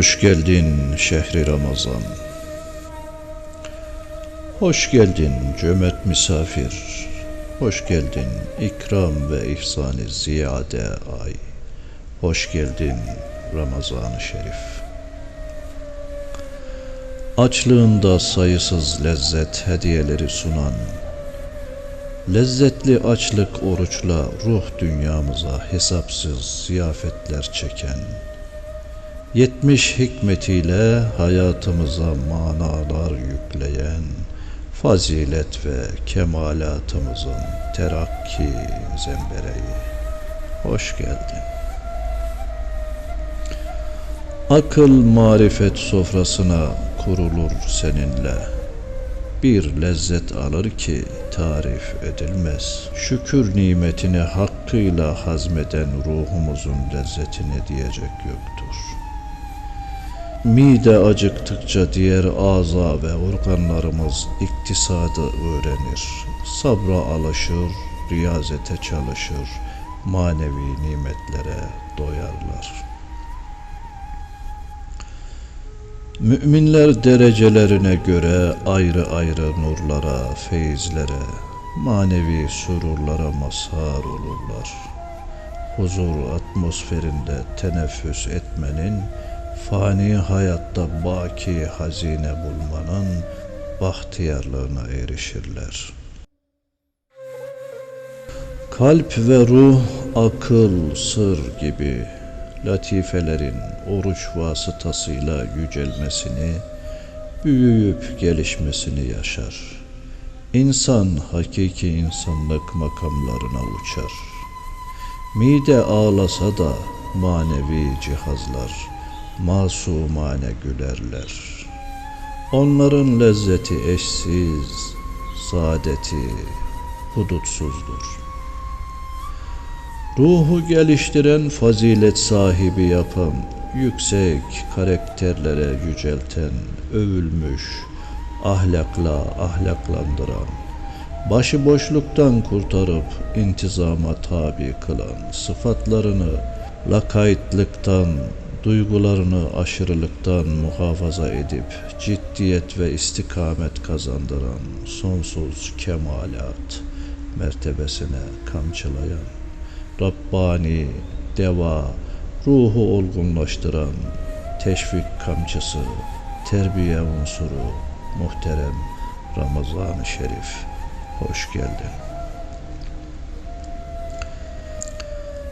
Hoş geldin şehri Ramazan. Hoş geldin cömert misafir. Hoş geldin ikram ve ihsan-ı ziyade ay. Hoş geldin Ramazan-ı Şerif. Açlığında sayısız lezzet hediyeleri sunan, lezzetli açlık oruçla ruh dünyamıza hesapsız ziyafetler çeken, Yetmiş hikmetiyle hayatımıza manalar yükleyen, fazilet ve kemalatımızın terakki zembereği. Hoş geldin. Akıl marifet sofrasına kurulur seninle. Bir lezzet alır ki tarif edilmez. Şükür nimetini hakkıyla hazmeden ruhumuzun lezzetini diyecek yoktur. Mide acıktıkça diğer aza ve organlarımız iktisadı öğrenir. Sabra alışır, riyazete çalışır, manevi nimetlere doyarlar. Müminler derecelerine göre ayrı ayrı nurlara, feyizlere, manevi sururlara mazhar olurlar. Huzur atmosferinde teneffüs etmenin fani hayatta baki hazine bulmanın bahtiyarlığına erişirler. Kalp ve ruh, akıl, sır gibi latifelerin oruç vasıtasıyla yücelmesini, büyüyüp gelişmesini yaşar. İnsan hakiki insanlık makamlarına uçar. Mide ağlasa da manevi cihazlar masumane gülerler. Onların lezzeti eşsiz, saadeti hudutsuzdur. Ruhu geliştiren fazilet sahibi yapan, yüksek karakterlere yücelten, övülmüş, ahlakla ahlaklandıran, başıboşluktan kurtarıp intizama tabi kılan, sıfatlarını lakaytlıktan, duygularını aşırılıktan muhafaza edip ciddiyet ve istikamet kazandıran sonsuz kemalat mertebesine kamçılayan Rabbani deva ruhu olgunlaştıran teşvik kamçısı terbiye unsuru muhterem Ramazan-ı Şerif hoş geldin.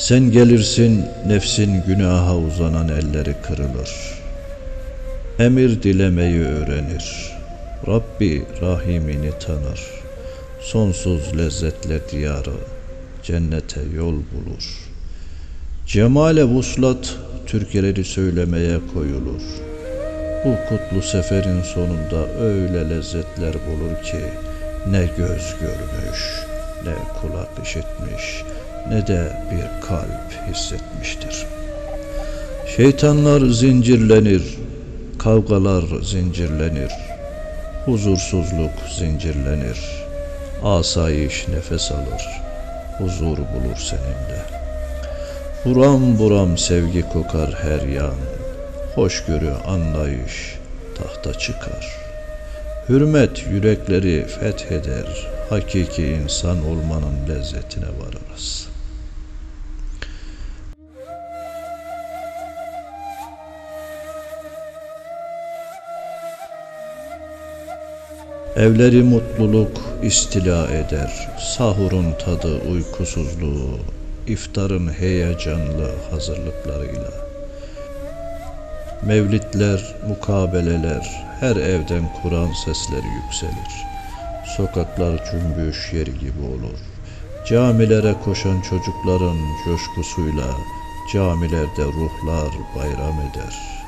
Sen gelirsin nefsin günaha uzanan elleri kırılır. Emir dilemeyi öğrenir. Rabbi Rahimini tanır. Sonsuz lezzetler diyarı cennete yol bulur. Cemale vuslat türküleri söylemeye koyulur. Bu kutlu seferin sonunda öyle lezzetler bulur ki ne göz görmüş, ne kulak işitmiş, ne de bir kalp hissetmiştir. Şeytanlar zincirlenir, kavgalar zincirlenir, huzursuzluk zincirlenir, asayiş nefes alır, huzur bulur seninle. Buram buram sevgi kokar her yan, hoşgörü anlayış tahta çıkar. Hürmet yürekleri fetheder, hakiki insan olmanın lezzetine varırız. Evleri mutluluk istila eder, sahurun tadı uykusuzluğu, iftarın heyecanlı hazırlıklarıyla. Mevlitler, mukabeleler, her evden Kur'an sesleri yükselir. Sokaklar cümbüş yeri gibi olur. Camilere koşan çocukların coşkusuyla camilerde ruhlar bayram eder.''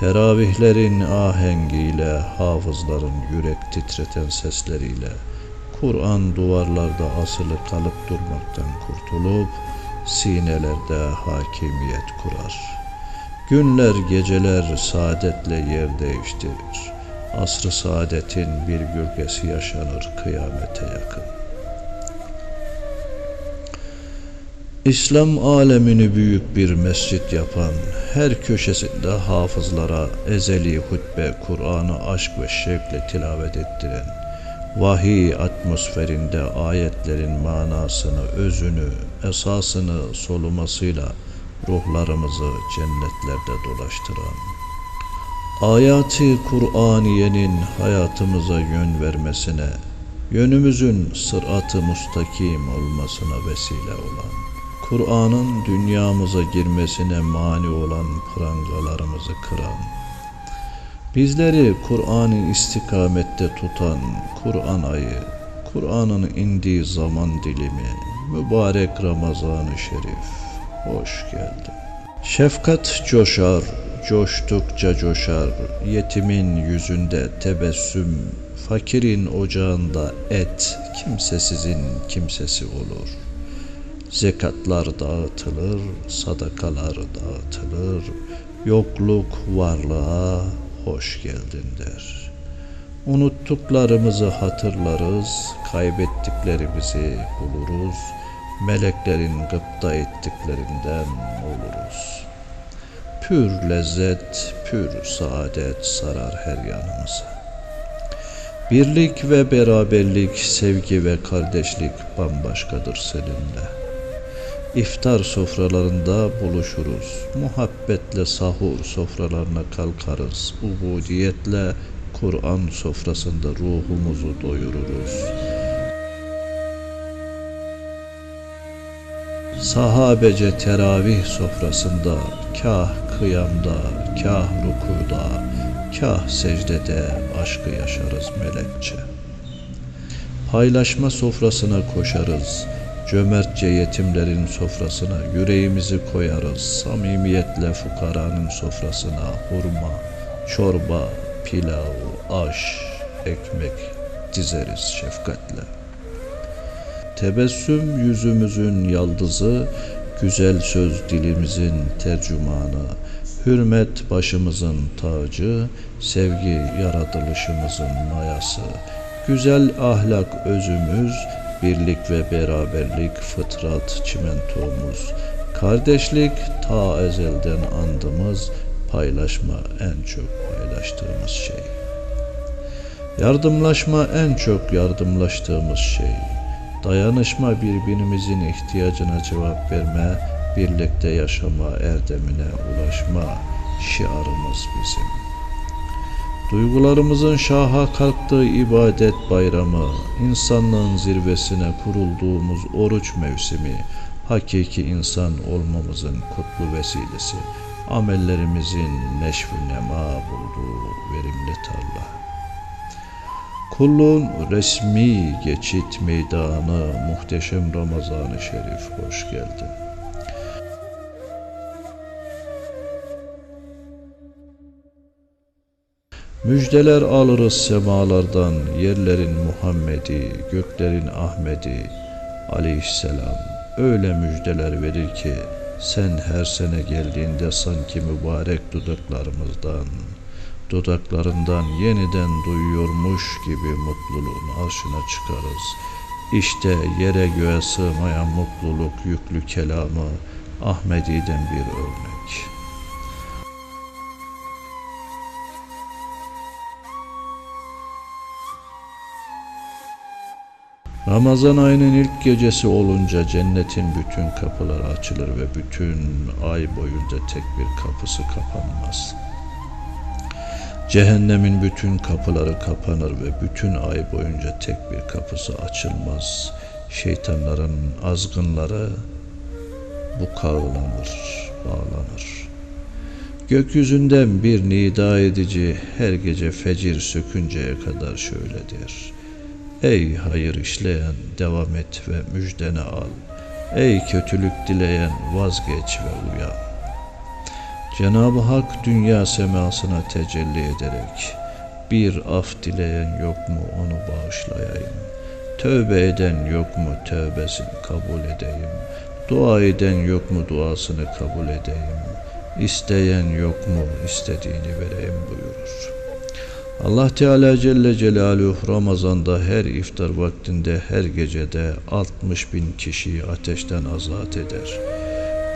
Teravihlerin ahengiyle, hafızların yürek titreten sesleriyle, Kur'an duvarlarda asılı kalıp durmaktan kurtulup, sinelerde hakimiyet kurar. Günler geceler saadetle yer değiştirir. Asrı saadetin bir gölgesi yaşanır kıyamete yakın. İslam alemini büyük bir mescit yapan, her köşesinde hafızlara ezeli hutbe, Kur'an'ı aşk ve şevkle tilavet ettiren, vahiy atmosferinde ayetlerin manasını, özünü, esasını solumasıyla ruhlarımızı cennetlerde dolaştıran, ayati Kur'aniyenin hayatımıza yön vermesine, yönümüzün sırat-ı mustakim olmasına vesile olan, Kur'an'ın dünyamıza girmesine mani olan prangalarımızı kıran, bizleri Kur'an'ı istikamette tutan Kur'an ayı, Kur'an'ın indiği zaman dilimi, mübarek Ramazan-ı Şerif, hoş geldin. Şefkat coşar, coştukça coşar, yetimin yüzünde tebessüm, fakirin ocağında et, kimsesizin kimsesi olur. Zekatlar dağıtılır, sadakalar dağıtılır, yokluk varlığa hoş geldin der. Unuttuklarımızı hatırlarız, kaybettiklerimizi buluruz, meleklerin gıpta ettiklerinden oluruz. Pür lezzet, pür saadet sarar her yanımızı. Birlik ve beraberlik, sevgi ve kardeşlik bambaşkadır seninle. İftar sofralarında buluşuruz. Muhabbetle sahur sofralarına kalkarız. Ubudiyetle Kur'an sofrasında ruhumuzu doyururuz. Sahabece teravih sofrasında kah kıyamda, kah rukuda, kah secdede aşkı yaşarız melekçe. Paylaşma sofrasına koşarız. Cömertçe yetimlerin sofrasına yüreğimizi koyarız. Samimiyetle fukaranın sofrasına hurma, çorba, pilav, aş, ekmek dizeriz şefkatle. Tebessüm yüzümüzün yaldızı, güzel söz dilimizin tercümanı, hürmet başımızın tacı, sevgi yaratılışımızın mayası, güzel ahlak özümüz, birlik ve beraberlik fıtrat çimentomuz, kardeşlik ta ezelden andımız, paylaşma en çok paylaştığımız şey. Yardımlaşma en çok yardımlaştığımız şey. Dayanışma birbirimizin ihtiyacına cevap verme, birlikte yaşama erdemine ulaşma şiarımız bizim. Duygularımızın şaha kalktığı ibadet bayramı, insanlığın zirvesine kurulduğumuz oruç mevsimi, hakiki insan olmamızın kutlu vesilesi, amellerimizin neşvi nema bulduğu verimli tarla. Kulluğun resmi geçit meydanı, muhteşem Ramazan-ı Şerif hoş geldin. Müjdeler alırız semalardan, yerlerin Muhammed'i, göklerin Ahmet'i aleyhisselam. Öyle müjdeler verir ki, sen her sene geldiğinde sanki mübarek dudaklarımızdan, dudaklarından yeniden duyuyormuş gibi mutluluğun arşına çıkarız. İşte yere göğe sığmayan mutluluk yüklü kelamı Ahmedi'den bir örnek.'' Ramazan ayının ilk gecesi olunca cennetin bütün kapıları açılır ve bütün ay boyunca tek bir kapısı kapanmaz. Cehennemin bütün kapıları kapanır ve bütün ay boyunca tek bir kapısı açılmaz. Şeytanların azgınları bu kavlanır, bağlanır. Gökyüzünden bir nida edici her gece fecir sökünceye kadar şöyle der. Ey hayır işleyen devam et ve müjdeni al. Ey kötülük dileyen vazgeç ve uyan. Cenab-ı Hak dünya semasına tecelli ederek bir af dileyen yok mu onu bağışlayayım. Tövbe eden yok mu tövbesini kabul edeyim. Dua eden yok mu duasını kabul edeyim. İsteyen yok mu istediğini vereyim buyurur. Allah Teala Celle Celaluhu Ramazan'da her iftar vaktinde her gecede 60 bin kişiyi ateşten azat eder.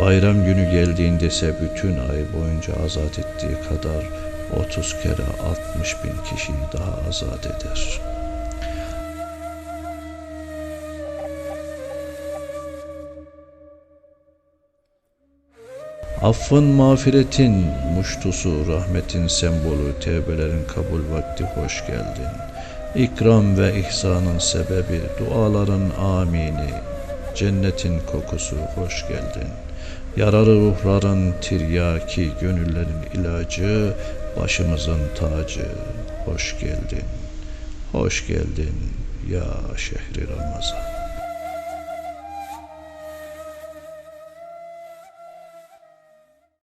Bayram günü geldiğinde ise bütün ay boyunca azat ettiği kadar 30 kere 60 bin kişiyi daha azat eder. Affın, mağfiretin muştusu, rahmetin sembolü, tevbelerin kabul vakti hoş geldin. İkram ve ihsanın sebebi, duaların amini, cennetin kokusu hoş geldin. Yaralı ruhların tiryaki, gönüllerin ilacı, başımızın tacı, hoş geldin. Hoş geldin ya şehri Ramazan.